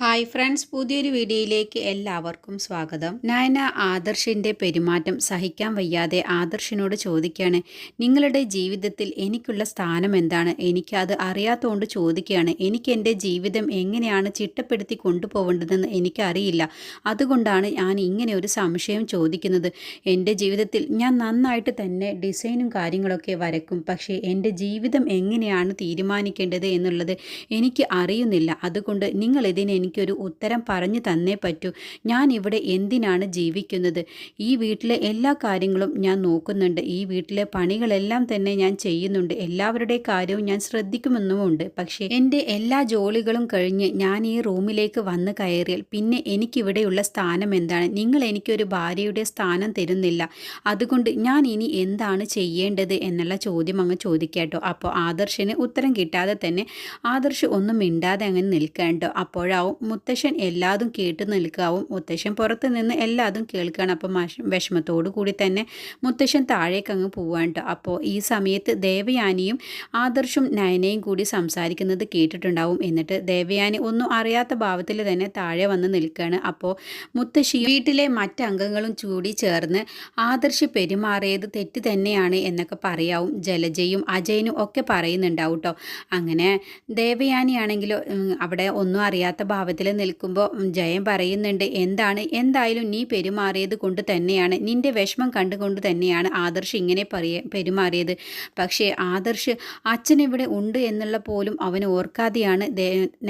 Hi friends പുതിയൊരു വീഡിയോയിലേക്ക് എല്ലാവർക്കും സ്വാഗതം. നയന ആദർശിന്റെ പെരുമാറ്റം സഹിക്കാൻ വയ്യാതെ ആദർശിനോട് ചോദിക്കുകയാണ് നിങ്ങളുടെ ജീവിതത്തിൽ എനിക്കുള്ള സ്ഥാനം എന്താണ്? എനിക്കത് അറിയാത്തതുകൊണ്ട് ചോദിക്കുകയാണ് എനിക്ക് എന്റെ ജീവിതം എങ്ങനെയാണ് ചിട്ടപ്പെടുത്തി കൊണ്ടുപോകേണ്ടതെന്ന് എനിക്കറിയില്ല. അതുകൊണ്ടാണ് ഞാൻ ഇങ്ങനെ ഒരു സംശയം ചോദിക്കുന്നത്. എന്റെ ജീവിതത്തിൽ ഞാൻ നന്നായിട്ട് തന്നെ ഡിസൈനും കാര്യങ്ങളൊക്കെ വരക്കും പക്ഷേ എന്റെ ജീവിതം എങ്ങനെയാണ് തീരുമാനിക്കേണ്ടത് എന്നുള്ളത് എനിക്ക് അറിയുന്നില്ല. അതുകൊണ്ട് നിങ്ങളിതിനെ എനിക്കൊരു ഉത്തരം പറഞ്ഞു തന്നേ പറ്റൂ. ഞാൻ ഇവിടെ എന്തിനാണ് ജീവിക്കുന്നത്? ഈ വീട്ടിലെ എല്ലാ കാര്യങ്ങളും ഞാൻ നോക്കുന്നുണ്ട്. ഈ വീട്ടിലെ പണികളെല്ലാം തന്നെ ഞാൻ ചെയ്യുന്നുണ്ട്. എല്ലാവരുടെ കാര്യവും ഞാൻ ശ്രദ്ധിക്കുമെന്നുമുണ്ട്. പക്ഷേ എന്റെ എല്ലാ ജോലികളും കഴിഞ്ഞ് ഞാൻ ഈ റൂമിലേക്ക് വന്ന് കയറിയാൽ പിന്നെ എനിക്കിവിടെയുള്ള സ്ഥാനം എന്താണ്? നിങ്ങൾ എനിക്കൊരു ഭാര്യയുടെ സ്ഥാനം തരുന്നില്ല. അതുകൊണ്ട് ഞാൻ ഇനി എന്താണ് ചെയ്യേണ്ടത് എന്നുള്ള ചോദ്യം അങ്ങ് ചോദിക്കാട്ടോ. അപ്പോൾ ആദർശന് ഉത്തരം കിട്ടാതെ തന്നെ ആദർശ് ഒന്നും മിണ്ടാതെ അങ്ങനെ നിൽക്കാണ്ടോ അപ്പോഴാവും മുത്തശ്ശൻ എല്ലാതും കേട്ട് നിൽക്കാവും. മുത്തശ്ശൻ പുറത്ത് നിന്ന് എല്ലാതും കേൾക്കുകയാണ് അപ്പം വിഷമത്തോടു കൂടി തന്നെ മുത്തശ്ശൻ താഴേക്ക് അങ്ങ് പോവാണ്ട് അപ്പോൾ ഈ സമയത്ത് ദേവയാനിയും ആദർശും നയനയും കൂടി സംസാരിക്കുന്നത് കേട്ടിട്ടുണ്ടാവും. എന്നിട്ട് ദേവയാനി ഒന്നും അറിയാത്ത ഭാവത്തിൽ തന്നെ താഴെ വന്ന് നിൽക്കുകയാണ് അപ്പോൾ മുത്തശ്ശി വീട്ടിലെ മറ്റംഗങ്ങളും കൂടി ചേർന്ന് ആദർശ് പെരുമാറിയത് തെറ്റ് തന്നെയാണ് എന്നൊക്കെ പറയാവും. ജലജയും അജയനും ഒക്കെ പറയുന്നുണ്ടാവും കേട്ടോ. അങ്ങനെ ദേവയാനിയാണെങ്കിലോ അവിടെ ഒന്നും അറിയാത്ത ഭാവത്തിൽ നിൽക്കുമ്പോൾ ജയം പറയുന്നുണ്ട്. എന്താണ്? എന്തായാലും നീ പെരുമാറിയത് കൊണ്ട് തന്നെയാണ്. നിന്റെ വിഷമം കണ്ടുകൊണ്ട് തന്നെയാണ് ആദർശ് ഇങ്ങനെ പറയ പെരുമാറിയത്. പക്ഷേ ആദർശ് അച്ഛൻ ഇവിടെ ഉണ്ട് എന്നുള്ള പോലും അവൻ ഓർക്കാതെയാണ്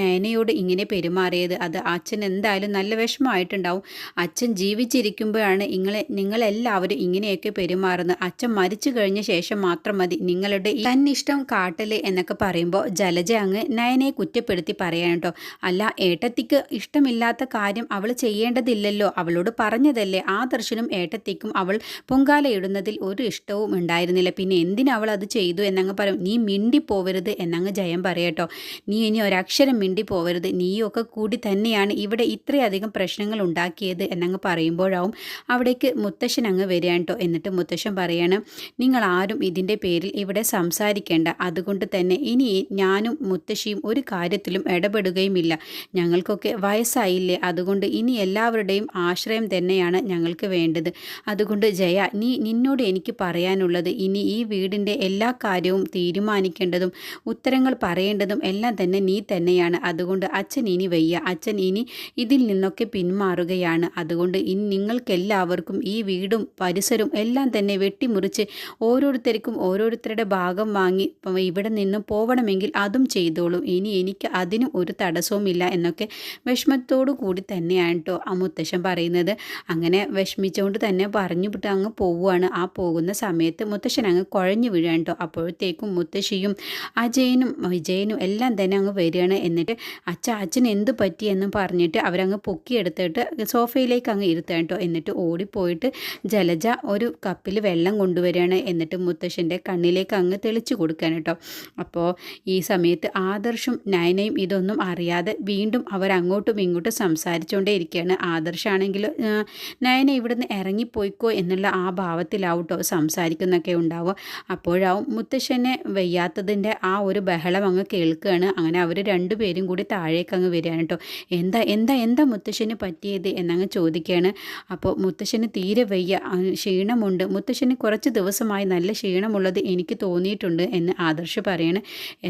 നയനയോട് ഇങ്ങനെ പെരുമാറിയത്. അത് അച്ഛൻ എന്തായാലും നല്ല വിഷമമായിട്ടുണ്ടാവും. അച്ഛൻ ജീവിച്ചിരിക്കുമ്പോഴാണ് നിങ്ങളെ നിങ്ങളെല്ലാവരും ഇങ്ങനെയൊക്കെ പെരുമാറുന്നത്. അച്ഛൻ മരിച്ചു കഴിഞ്ഞ ശേഷം മാത്രം മതി. നിങ്ങളുടെ തന്നിഷ്ടം കാട്ടൽ എന്നൊക്കെ പറയുമ്പോൾ ജലജ അങ്ങ് നയനെ കുറ്റപ്പെടുത്തി പറയാൻ കേട്ടോ അല്ല ഏട്ടത്തിക്ക് ഇഷ്ടമില്ലാത്ത കാര്യം അവൾ ചെയ്യേണ്ടതില്ലല്ലോ. അവളോട് പറഞ്ഞതല്ലേ. ആ ദർശനം ഏട്ടത്തിക്കും അവൾ പൊങ്കാലയിടുന്നതിൽ ഒരു ഇഷ്ടവും ഉണ്ടായിരുന്നില്ല. പിന്നെ എന്തിനാ അവൾ അത് ചെയ്തു എന്നങ്ങ് പറയും നീ മിണ്ടി പോവരുത് എന്നങ്ങ് ജയം പറയട്ടോ നീ ഇനി ഒരക്ഷരം മിണ്ടി പോവരുത് നീയൊക്കെ കൂടി തന്നെയാണ് ഇവിടെ ഇത്രയധികം പ്രശ്നങ്ങൾ ഉണ്ടാക്കിയത് എന്നങ്ങ് പറയുമ്പോഴാവും അവിടേക്ക് മുത്തശ്ശൻ അങ്ങ് വരികയാണ് എന്നിട്ട് മുത്തശ്ശൻ പറയാണ് നിങ്ങൾ ആരും ഇതിന്റെ പേരിൽ ഇവിടെ സംസാരിക്കേണ്ട. അതുകൊണ്ട് തന്നെ ഇനി ഞാനും മുത്തശ്ശിയും ഒരു കാര്യത്തിലും ഇടപെടുകയുമില്ല. ഞങ്ങൾക്കൊക്കെ വയസ്സായില്ലേ? അതുകൊണ്ട് ഇനി എല്ലാവരുടെയും ആശ്രയം തന്നെയാണ് ഞങ്ങൾക്ക് വേണ്ടത്. അതുകൊണ്ട് ജയ നീ നിന്നോട് എനിക്ക് പറയാനുള്ളത് ഇനി ഈ വീടിന്റെ എല്ലാ കാര്യവും തീരുമാനിക്കേണ്ടതും ഉത്തരങ്ങൾ പറയേണ്ടതും എല്ലാം തന്നെ നീ തന്നെയാണ്. അതുകൊണ്ട് അച്ഛൻ ഇനി വയ്യ. അച്ഛൻ ഇനി ഇതിൽ നിന്നൊക്കെ പിന്മാറുകയാണ്. അതുകൊണ്ട് ഇനി നിങ്ങൾക്കെല്ലാവർക്കും ഈ വീടും പരിസരവും എല്ലാം തന്നെ വെട്ടിമുറിച്ച് ഓരോരുത്തർക്കും ഓരോരുത്തരുടെ ഭാഗം വാങ്ങി ഇവിടെ നിന്ന് പോവണമെങ്കിൽ അതും ചെയ്തോളൂ. ഇനി എനിക്ക് അതിനും ഒരു തടസ്സവുമില്ല എന്നൊക്കെ വിഷമത്തോടു കൂടി തന്നെയാണ് കേട്ടോ ആ മുത്തശ്ശൻ പറയുന്നത്. അങ്ങനെ വിഷമിച്ചുകൊണ്ട് തന്നെ പറഞ്ഞു വിട്ട് അങ്ങ് പോവുകയാണ്. ആ പോകുന്ന സമയത്ത് മുത്തശ്ശൻ അങ്ങ് കുഴഞ്ഞു വീഴാണ് കേട്ടോ അപ്പോഴത്തേക്കും മുത്തശ്ശിയും അജയനും വിജയനും എല്ലാം തന്നെ അങ്ങ് വരികയാണ്. എന്നിട്ട് അച്ഛ അച്ഛൻ എന്ത് പറ്റി? എന്ന് പറഞ്ഞിട്ട് അവരങ്ങ് പൊക്കിയെടുത്തിട്ട് സോഫയിലേക്ക് അങ്ങ് ഇരുത്തുക കേട്ടോ എന്നിട്ട് ഓടിപ്പോയിട്ട് ജലജ ഒരു കപ്പിൽ വെള്ളം കൊണ്ടുവരികയാണ്. എന്നിട്ട് മുത്തശ്ശന്റെ കണ്ണിലേക്ക് അങ്ങ് തെളിച്ചു കൊടുക്കാൻ കേട്ടോ അപ്പോൾ ഈ സമയത്ത് ആദർശും നയനയും ഇതൊന്നും അറിയാതെ വീണ്ടും അവർ അങ്ങോട്ടും ഇങ്ങോട്ടും സംസാരിച്ചുകൊണ്ടേ ഇരിക്കുകയാണ് ആദർശാണെങ്കിൽ നയന ഇവിടുന്ന് ഇറങ്ങിപ്പോയിക്കോ എന്നുള്ള ആ ഭാവത്തിലാവട്ടോ സംസാരിക്കുന്നൊക്കെ ഉണ്ടാവുക. അപ്പോഴാവും മുത്തശ്ശനെ വയ്യാത്തതിന്റെ ആ ഒരു ബഹളം അങ്ങ് കേൾക്കുകയാണ്. അങ്ങനെ അവർ രണ്ടുപേരും കൂടി താഴേക്ക് അങ്ങ് വരികയാണ് കേട്ടോ. എന്താ എന്താ എന്താ മുത്തശ്ശന് പറ്റിയത് എന്നങ്ങ് ചോദിക്കുകയാണ്. അപ്പോൾ മുത്തശ്ശന് തീരെ വയ്യ ക്ഷീണമുണ്ട്. മുത്തശ്ശന് കുറച്ച് ദിവസമായി നല്ല ക്ഷീണമുള്ളത് എനിക്ക് തോന്നിയിട്ടുണ്ട് എന്ന് ആദർശ് പറയാണ്.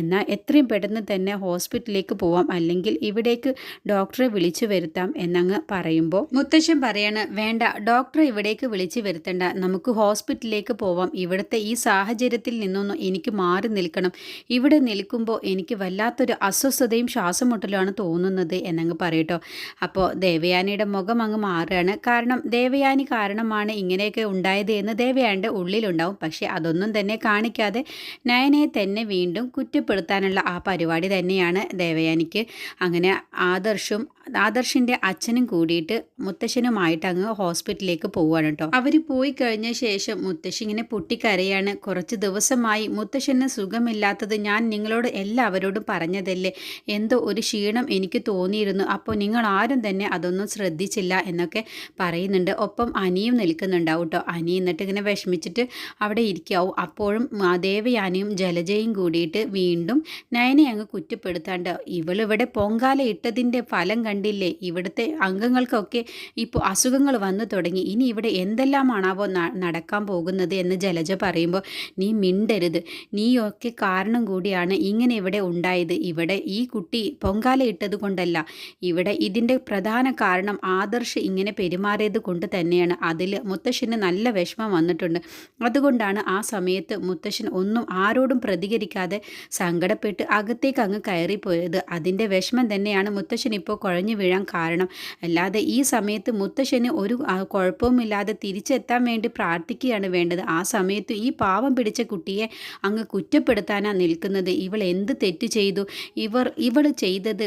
എന്നാൽ എത്രയും പെട്ടെന്ന് തന്നെ ഹോസ്പിറ്റലിലേക്ക് പോവാം. അല്ലെങ്കിൽ ഇവിടേക്ക് ഡോക്ടറെ വിളിച്ചു വരുത്താം എന്നങ്ങ് പറയുമ്പോൾ മുത്തശ്ശൻ പറയാണ് വേണ്ട ഡോക്ടറെ ഇവിടേക്ക് വിളിച്ചു വരുത്തണ്ട. നമുക്ക് ഹോസ്പിറ്റലിലേക്ക് പോവാം. ഇവിടുത്തെ ഈ സാഹചര്യത്തിൽ നിന്നൊന്നും എനിക്ക് മാറി നിൽക്കണം. ഇവിടെ നിൽക്കുമ്പോൾ എനിക്ക് വല്ലാത്തൊരു അസ്വസ്ഥതയും ശ്വാസമുട്ടലുമാണ് തോന്നുന്നത് എന്നങ്ങ് പറയട്ടോ. അപ്പോൾ ദേവയാനിയുടെ മുഖം അങ്ങ് മാറുകയാണ്. കാരണം ദേവയാനി കാരണമാണ് ഇങ്ങനെയൊക്കെ ഉണ്ടായത് എന്ന് ദേവയാനിയുടെ ഉള്ളിലുണ്ടാവും. പക്ഷേ അതൊന്നും തന്നെ കാണിക്കാതെ നയനയെ തന്നെ വീണ്ടും കുറ്റപ്പെടുത്താനുള്ള ആ പരിപാടി തന്നെയാണ് ദേവയാനിക്ക് അങ്ങനെ ആദർശും ആദർശിന്റെ അച്ഛനും കൂടിയിട്ട് മുത്തശ്ശനുമായിട്ട് അങ്ങ് ഹോസ്പിറ്റലിലേക്ക് പോവുകയാണ് കേട്ടോ. അവർ പോയി കഴിഞ്ഞ ശേഷം മുത്തശ്ശി ഇങ്ങനെ പൊട്ടിക്കരയാണ്. കുറച്ച് ദിവസമായി മുത്തശ്ശന് സുഖമില്ലാത്തത് ഞാൻ നിങ്ങളോട് എല്ലാവരോടും പറഞ്ഞതല്ലേ? എന്തോ ഒരു ക്ഷീണം എനിക്ക് തോന്നിയിരുന്നു. അപ്പോൾ നിങ്ങൾ ആരും തന്നെ അതൊന്നും ശ്രദ്ധിച്ചില്ല എന്നൊക്കെ പറയുന്നുണ്ട്. ഒപ്പം അനിയും നിൽക്കുന്നുണ്ടാവും കേട്ടോ. അനി എന്നിട്ട് ഇങ്ങനെ വിഷമിച്ചിട്ട് അവിടെ ഇരിക്കാവും. അപ്പോഴും ദേവയാനിയും ജലജയും കൂടിയിട്ട് വീണ്ടും നയനെ അങ്ങ് കുറ്റപ്പെടുത്താണ്ട് ഇവളിവിടെ പൊങ്കാല ഇട്ടതിന്റെ ഫലം കണ്ടില്ലേ? ഇവിടുത്തെ അംഗങ്ങൾക്കൊക്കെ ഇപ്പോൾ അസുഖങ്ങൾ വന്നു തുടങ്ങി. ഇനി ഇവിടെ എന്തെല്ലാമാണാവോ നടക്കാൻ പോകുന്നത് എന്ന് ജലജ പറയുമ്പോൾ നീ മിണ്ടരുത്. നീയൊക്കെ കാരണം കൂടിയാണ് ഇങ്ങനെ ഇവിടെ ഉണ്ടായത്. ഇവിടെ ഈ കുട്ടി പൊങ്കാല ഇട്ടത് കൊണ്ടല്ല. ഇവിടെ ഇതിന്റെ പ്രധാന കാരണം ആദർശ് ഇങ്ങനെ പെരുമാറിയത് കൊണ്ട് തന്നെയാണ്. അതിൽ മുത്തശ്ശന് നല്ല വിഷമം വന്നിട്ടുണ്ട്. അതുകൊണ്ടാണ് ആ സമയത്ത് മുത്തശ്ശൻ ഒന്നും ആരോടും പ്രതികരിക്കാതെ സങ്കടപ്പെട്ട് അകത്തേക്ക് അങ്ങ് കയറിപ്പോയത്. അതിന്റെ വിഷമം തന്നെയാണ് മുത്തശ്ശൻ ഇപ്പോൾ കുഴഞ്ഞു വീഴാൻ കാരണം. അല്ലാതെ ഈ സമയത്ത് മുത്തശ്ശന് ഒരു കുഴപ്പവുമില്ലാതെ തിരിച്ചെത്താൻ വേണ്ടി പ്രാർത്ഥിക്കുകയാണ് വേണ്ടത്. ആ സമയത്ത് ഈ പാവം പിടിച്ച കുട്ടിയെ അങ്ങ് കുറ്റപ്പെടുത്താനാണ് നിൽക്കുന്നത്. ഇവൾ എന്ത് തെറ്റ് ചെയ്തു? ഇവർ ഇവൾ ചെയ്തത്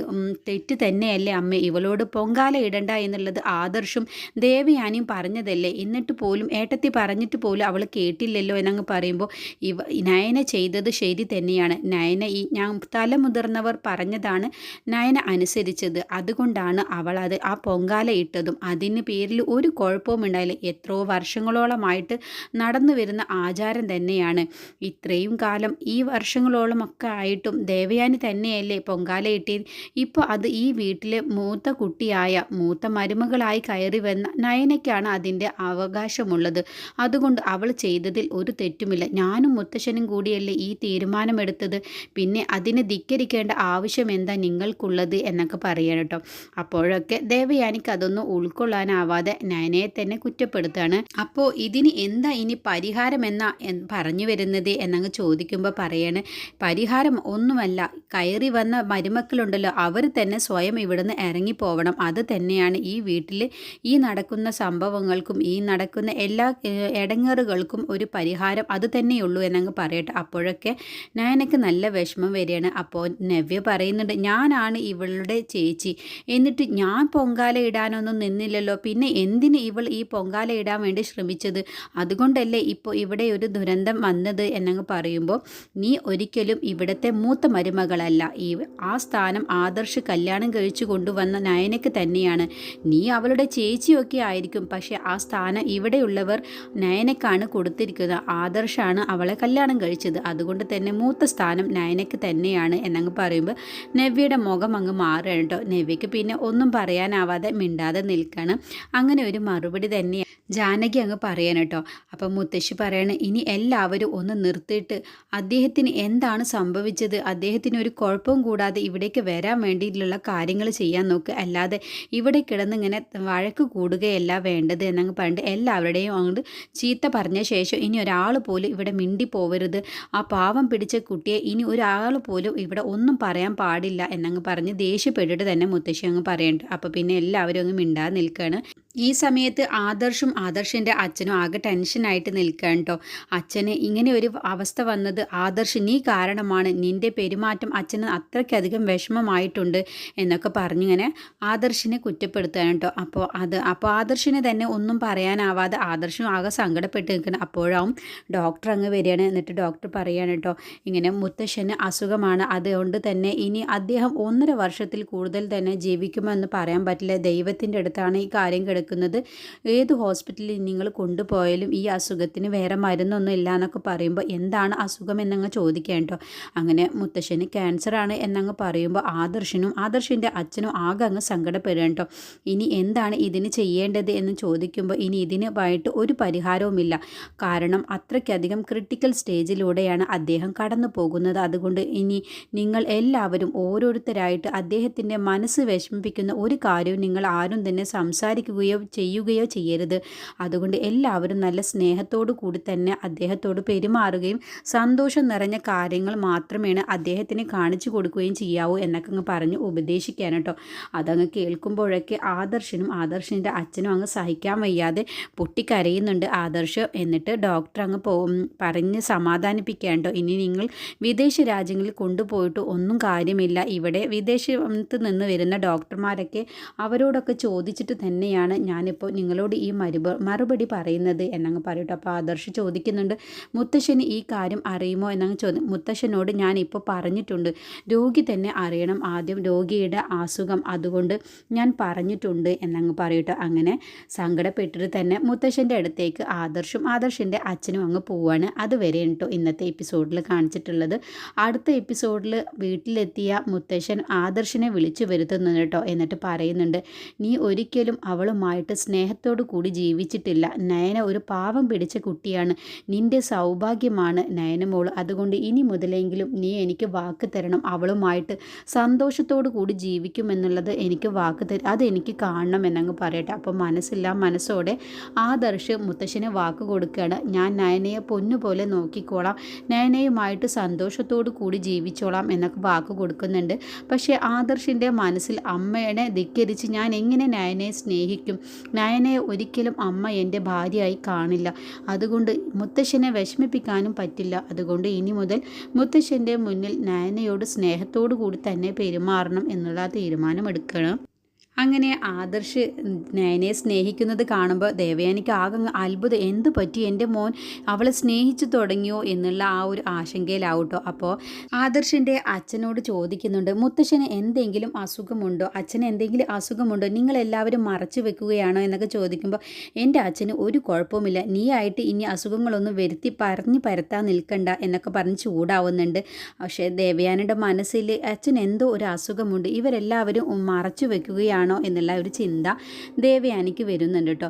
തെറ്റ് തന്നെയല്ലേ അമ്മ? ഇവളോട് പൊങ്കാല ഇടണ്ട എന്നുള്ളത് ആദർശും ദേവയാനിയും പറഞ്ഞതല്ലേ? എന്നിട്ട് പോലും ഏട്ടത്തി പറഞ്ഞിട്ട് പോലും അവൾ കേട്ടില്ലല്ലോ എന്നങ്ങ് പറയുമ്പോൾ ഇവ നയന ചെയ്തത് ശരി തന്നെയാണ്. നയന ഈ ഞാൻ തലമുതിർന്നവർ പറഞ്ഞതാണ്. നയന അനുസരിച്ചത്. അതുകൊണ്ടാണ് അവൾ അത് ആ പൊങ്കാല ഇട്ടതും. അതിന് പേരിൽ ഒരു കുഴപ്പവും ഉണ്ടായില്ല എത്രയോ വർഷങ്ങളോളമായിട്ട് നടന്നു വരുന്ന ആചാരം തന്നെയാണ്. ഇത്രയും കാലം ഈ വർഷങ്ങളോളമൊക്കെ ആയിട്ടും ദേവയാനി തന്നെയല്ലേ പൊങ്കാല ഇട്ടിയത് ഇപ്പോൾ അത് ഈ വീട്ടിലെ മൂത്ത കുട്ടിയായ മൂത്ത മരുമകളായി കയറി വന്ന നയനയ്ക്കാണ് അതിന്റെ അവകാശമുള്ളത്. അതുകൊണ്ട് അവൾ ചെയ്തതിൽ ഒരു തെറ്റുമില്ല. ഞാനും മുത്തശ്ശനും കൂടിയല്ലേ ഈ തീരുമാനമെടുത്തത്? പിന്നെ അതിനെ ധിക്കരിക്കേണ്ട ആവശ്യം എന്താ നിങ്ങൾക്കുള്ളത് എന്നൊക്കെ പറയണം കേട്ടോ. അപ്പോഴൊക്കെ ദേവയാനിക്ക് അതൊന്നും ഉൾക്കൊള്ളാനാവാതെ നയനയെ തന്നെ കുറ്റപ്പെടുത്തുകയാണ് അപ്പോൾ ഇതിന് എന്താ ഇനി പരിഹാരം എന്നാ പറഞ്ഞു വരുന്നത് എന്നങ്ങ് ചോദിക്കുമ്പോൾ പറയാണ് പരിഹാരം ഒന്നുമല്ല. കയറി വന്ന മരുമക്കളുണ്ടല്ലോ. അവർ തന്നെ സ്വയം ഇവിടുന്ന് ഇറങ്ങിപ്പോവണം അത് തന്നെയാണ് ഈ വീട്ടിൽ ഈ നടക്കുന്ന സംഭവങ്ങൾക്കും ഈ നടക്കുന്ന എല്ലാ ഇടങ്ങറുകൾക്കും ഒരു പരിഹാരം അത് തന്നെയുള്ളൂ എന്നങ്ങ് പറയട്ടെ. അപ്പോഴൊക്കെ നയനക്ക് നല്ല വിഷമം വരികയാണ്. അപ്പോൾ നവ്യ പറയുന്നുണ്ട് ഞാനാണ് ഇവളുടെ ചേച്ചി. എന്നിട്ട് ഞാൻ പൊങ്കാല ഇടാനൊന്നും നിന്നില്ലല്ലോ. പിന്നെ എന്തിന് ഇവൾ ഈ പൊങ്കാല ഇടാൻ വേണ്ടി ശ്രമിച്ചത്? അതുകൊണ്ടല്ലേ ഇപ്പോൾ ഇവിടെ ഒരു ദുരന്തം വന്നത് എന്നങ്ങ് പറയുമ്പോൾ നീ ഒരിക്കലും ഇവിടുത്തെ മൂത്ത മരുമകളല്ല. ഈ ആ സ്ഥാനം ആദർശ് കല്യാണം കഴിച്ചു കൊണ്ടുവന്ന നയനക്ക് തന്നെയാണ്. നീ അവളുടെ ചേച്ചിയൊക്കെ ആയിരിക്കും. പക്ഷേ ആ സ്ഥാനം ഇവിടെയുള്ളവർ നയനക്കാണ് കൊടുത്തിരിക്കുന്നത്. ആദർശാണ് അവളെ കല്യാണം കഴിച്ചത്. അതുകൊണ്ട് തന്നെ മൂത്ത സ്ഥാനം നയനക്ക് തന്നെയാണ് എന്നങ്ങ് പറയുമ്പോൾ നവ്യയുടെ മുഖം അങ്ങ് മാറുകയാണ് കേട്ടോ പിന്നെ ഒന്നും പറയാനാവാതെ മിണ്ടാതെ നിൽക്കണം. അങ്ങനെ ഒരു മറുപടി തന്നെ ജാനകി അങ്ങ് പറയാൻ കേട്ടോ. അപ്പം മുത്തശ്ശി പറയണേ ഇനി എല്ലാവരും ഒന്ന് നിർത്തിയിട്ട് അദ്ദേഹത്തിന് എന്താണ് സംഭവിച്ചത്? അദ്ദേഹത്തിന് ഒരു കുഴപ്പം കൂടാതെ ഇവിടേക്ക് വരാൻ വേണ്ടിയിട്ടുള്ള കാര്യങ്ങൾ ചെയ്യാൻ നോക്ക്. അല്ലാതെ ഇവിടെ കിടന്ന് ഇങ്ങനെ വഴക്ക് കൂടുകയല്ല വേണ്ടത് എന്നങ്ങ് പറഞ്ഞിട്ട് എല്ലാവരുടെയും അങ്ങോട്ട് ചീത്ത പറഞ്ഞ ശേഷം ഇനി ഒരാൾ പോലും ഇവിടെ മിണ്ടി പോവരുത്. ആ പാവം പിടിച്ച കുട്ടിയെ ഇനി ഒരാൾ പോലും ഇവിടെ ഒന്നും പറയാൻ പാടില്ല എന്നങ്ങ് പറഞ്ഞ് ദേഷ്യപ്പെട്ടിട്ട് തന്നെ മുത്തശ്ശി അങ്ങ് പറയണ്ട. അപ്പോൾ പിന്നെ എല്ലാവരും അങ്ങ് മിണ്ടാതെ നിൽക്കുകയാണ് ഈ സമയത്ത് ആദർശും ആദർശിന്റെ അച്ഛനും ആകെ ടെൻഷനായിട്ട് നിൽക്കുകയാണ് കേട്ടോ. അച്ഛന് ഇങ്ങനെ ഒരു അവസ്ഥ വന്നത് ആദർശ് നീ കാരണമാണ്. നിന്റെ പെരുമാറ്റം അച്ഛന് അത്രയ്ക്കധികം വിഷമമായിട്ടുണ്ട് എന്നൊക്കെ പറഞ്ഞിങ്ങനെ ആദർശിനെ കുറ്റപ്പെടുത്തുകയാണ് കേട്ടോ. അപ്പോൾ അത് അപ്പോൾ ആദർശിനെ തന്നെ ഒന്നും പറയാനാവാതെ ആദർശും ആകെ സങ്കടപ്പെട്ട് നിൽക്കണം അപ്പോഴാവും ഡോക്ടർ അങ്ങ് വരികയാണ്. എന്നിട്ട് ഡോക്ടർ പറയുകയാണ് കേട്ടോ ഇങ്ങനെ മുത്തശ്ശന് അസുഖമാണ്. അതുകൊണ്ട് തന്നെ ഇനി അദ്ദേഹം ഒന്നര വർഷത്തിൽ കൂടുതൽ തന്നെ ജീവിക്കുമെന്ന് പറയാൻ പറ്റില്ല. ദൈവത്തിന്റെ അടുത്താണ് ഈ കാര്യം കിടക്കുന്നത്. കിടക്കുന്നത് ഏത് ഹോസ്പിറ്റലിൽ നിങ്ങൾ കൊണ്ടുപോയാലും ഈ അസുഖത്തിന് വേറെ മരുന്നൊന്നും ഇല്ല എന്നൊക്കെ പറയുമ്പോൾ എന്താണ് അസുഖം എന്നങ്ങ് ചോദിക്കാൻ അങ്ങനെ മുത്തശ്ശന് ക്യാൻസറാണ് എന്നങ്ങ് പറയുമ്പോൾ ആദർശനും ആദർശിന്റെ അച്ഛനും ആകെ അങ്ങ് സങ്കടപ്പെടുക കേട്ടോ. ഇനി എന്താണ് ഇതിന് ചെയ്യേണ്ടത് എന്ന് ചോദിക്കുമ്പോൾ ഇനി ഇതിനുമായിട്ട് ഒരു പരിഹാരവുമില്ല. കാരണം അത്രയ്ക്കധികം ക്രിട്ടിക്കൽ സ്റ്റേജിലൂടെയാണ് അദ്ദേഹം കടന്നു പോകുന്നത്. അതുകൊണ്ട് ഇനി നിങ്ങൾ എല്ലാവരും ഓരോരുത്തരായിട്ട് അദ്ദേഹത്തിന്റെ മനസ്സ് വിഷമിപ്പിക്കുന്ന ഒരു കാര്യവും നിങ്ങൾ ആരും തന്നെ സംസാരിക്കുകയോ ചെയ്യുകയോ ചെയ്യുകയോ ചെയ്യരുത്. അതുകൊണ്ട് എല്ലാവരും നല്ല സ്നേഹത്തോടു കൂടി തന്നെ അദ്ദേഹത്തോട് പെരുമാറുകയും സന്തോഷം നിറഞ്ഞ കാര്യങ്ങൾ മാത്രമേ അദ്ദേഹത്തിന് കാണിച്ചു കൊടുക്കുകയും ചെയ്യാവൂ എന്നൊക്കെ അങ്ങ് പറഞ്ഞ് ഉപദേശിക്കാൻ കേട്ടോ. അതങ്ങ് കേൾക്കുമ്പോഴൊക്കെ ആദർശനും ആദർശിന്റെ അച്ഛനും അങ്ങ് സഹിക്കാൻ വയ്യാതെ പൊട്ടിക്കരയുന്നുണ്ട് ആദർശ് എന്നിട്ട് ഡോക്ടർ അങ്ങ് പോ പറഞ്ഞ് സമാധാനിപ്പിക്കാണ്ടോ ഇനി നിങ്ങൾ വിദേശ രാജ്യങ്ങളിൽ കൊണ്ടുപോയിട്ട് ഒന്നും കാര്യമില്ല. ഇവിടെ വിദേശത്ത് നിന്ന് വരുന്ന ഡോക്ടർമാരൊക്കെ അവരോടൊക്കെ ചോദിച്ചിട്ട് തന്നെയാണ് ഞാനിപ്പോൾ നിങ്ങളോട് ഈ മരുപ മറുപടി പറയുന്നത് എന്നങ്ങ് പറയട്ടോ. അപ്പോൾ ആദർശ് ചോദിക്കുന്നുണ്ട് മുത്തശ്ശന് ഈ കാര്യം അറിയുമോ? എന്നങ്ങ് ചോദി മുത്തശ്ശനോട് ഞാൻ പറഞ്ഞിട്ടുണ്ട്. രോഗി തന്നെ അറിയണം. ആദ്യം രോഗിയുടെ അസുഖം അതുകൊണ്ട് ഞാൻ പറഞ്ഞിട്ടുണ്ട് എന്നങ്ങ് പറയട്ടോ. അങ്ങനെ സങ്കടപ്പെട്ടിട്ട് തന്നെ മുത്തശ്ശന്റെ അടുത്തേക്ക് ആദർശും ആദർശിന്റെ അച്ഛനും അങ്ങ് പോവാണ്. അതുവരെ കേട്ടോ ഇന്നത്തെ എപ്പിസോഡിൽ കാണിച്ചിട്ടുള്ളത്. അടുത്ത എപ്പിസോഡിൽ വീട്ടിലെത്തിയ മുത്തശ്ശൻ ആദർശിനെ വിളിച്ചു വരുത്തുന്നുണ്ട് കേട്ടോ എന്നിട്ട് പറയുന്നുണ്ട് നീ ഒരിക്കലും അവളുമായിട്ട് സ്നേഹത്തോടു കൂടി ജീവിച്ചിട്ടില്ല. നയന ഒരു പാവം പിടിച്ച കുട്ടിയാണ്. നിന്റെ സൗഭാഗ്യമാണ് നയനമോൾ അതുകൊണ്ട് ഇനി മുതലെങ്കിലും നീ എനിക്ക് വാക്ക് തരണം. അവളുമായിട്ട് സന്തോഷത്തോടു കൂടി ജീവിക്കുമെന്നുള്ളത് എനിക്ക് വാക്ക് തരും അതെനിക്ക് കാണണം എന്നങ്ങ് പറയട്ടെ. അപ്പോൾ മനസ്സില്ല മനസ്സോടെ ആദർശ് മുത്തശ്ശന് വാക്ക് കൊടുക്കുകയാണ്. ഞാൻ നയനയെ പൊന്നുപോലെ നോക്കിക്കോളാം. നയനയുമായിട്ട് സന്തോഷത്തോടു കൂടി ജീവിച്ചോളാം എന്നൊക്കെ വാക്ക് കൊടുക്കുന്നുണ്ട്. പക്ഷേ ആദർശിന്റെ മനസ്സിൽ അമ്മയുടെ ധിക്കരിച്ച് ഞാൻ എങ്ങനെ നയനയെ സ്നേഹിക്കും? നയനയെ ഒരിക്കലും അമ്മ എന്റെ ഭാര്യയായി കാണില്ല. അതുകൊണ്ട് മുത്തശ്ശനെ വിഷമിപ്പിക്കാനും പറ്റില്ല. അതുകൊണ്ട് ഇനി മുതൽ മുത്തശ്ശന്റെ മുന്നിൽ നയനയോട് സ്നേഹത്തോടു കൂടി തന്നെ പെരുമാറണം എന്നുള്ള തീരുമാനമെടുക്കണം. അങ്ങനെ ആദർശ് നയനെ സ്നേഹിക്കുന്നത് കാണുമ്പോൾ ദേവയാനിക്ക് ആകെ അത്ഭുതം. എന്ത് പറ്റി? എന്റെ മോൻ അവളെ സ്നേഹിച്ചു തുടങ്ങിയോ? എന്നുള്ള ആ ഒരു ആശങ്കയിലാവട്ടോ. അപ്പോൾ ആദർശിന്റെ അച്ഛനോട് ചോദിക്കുന്നുണ്ട് മുത്തശ്ശന് എന്തെങ്കിലും അസുഖമുണ്ടോ? അച്ഛന് എന്തെങ്കിലും അസുഖമുണ്ടോ? നിങ്ങളെല്ലാവരും മറച്ചു വെക്കുകയാണോ? എന്നൊക്കെ ചോദിക്കുമ്പോൾ എന്റെ അച്ഛന് ഒരു കുഴപ്പവുമില്ല. നീ ആയിട്ട് ഇനി അസുഖങ്ങളൊന്നും വരുത്തി പറഞ്ഞ് പരത്താൻ നിൽക്കണ്ട എന്നൊക്കെ പറഞ്ഞ് ചൂടാവുന്നുണ്ട്. പക്ഷേ ദേവയാനിയുടെ മനസ്സിൽ അച്ഛൻ എന്തോ ഒരു അസുഖമുണ്ട്. ഇവരെല്ലാവരും മറച്ചു വെക്കുകയാണ്. ആണോ എന്നുള്ള ഒരു ചിന്ത ദേവയാനിക്ക് വരുന്നുണ്ട് കേട്ടോ.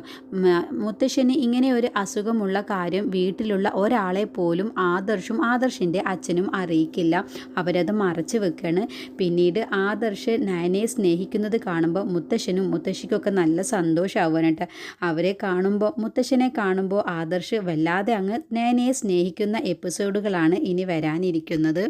മുത്തശ്ശന് ഇങ്ങനെ ഒരു അസുഖമുള്ള കാര്യം വീട്ടിലുള്ള ഒരാളെ പോലും ആദർശും ആദർശിന്റെ അച്ഛനും അറിയിക്കില്ല. അവരത് മറച്ചു വെക്കുകയാണ് പിന്നീട് ആദർശ് നയനയെ സ്നേഹിക്കുന്നത് കാണുമ്പോൾ മുത്തശ്ശനും മുത്തശ്ശിക്കൊക്കെ നല്ല സന്തോഷമാവുകയാണ് കേട്ടോ. അവരെ കാണുമ്പോൾ മുത്തശ്ശനെ കാണുമ്പോൾ ആദർശ് വല്ലാതെ അങ്ങ് നയനയെ സ്നേഹിക്കുന്ന എപ്പിസോഡുകളാണ് ഇനി വരാനിരിക്കുന്നത്.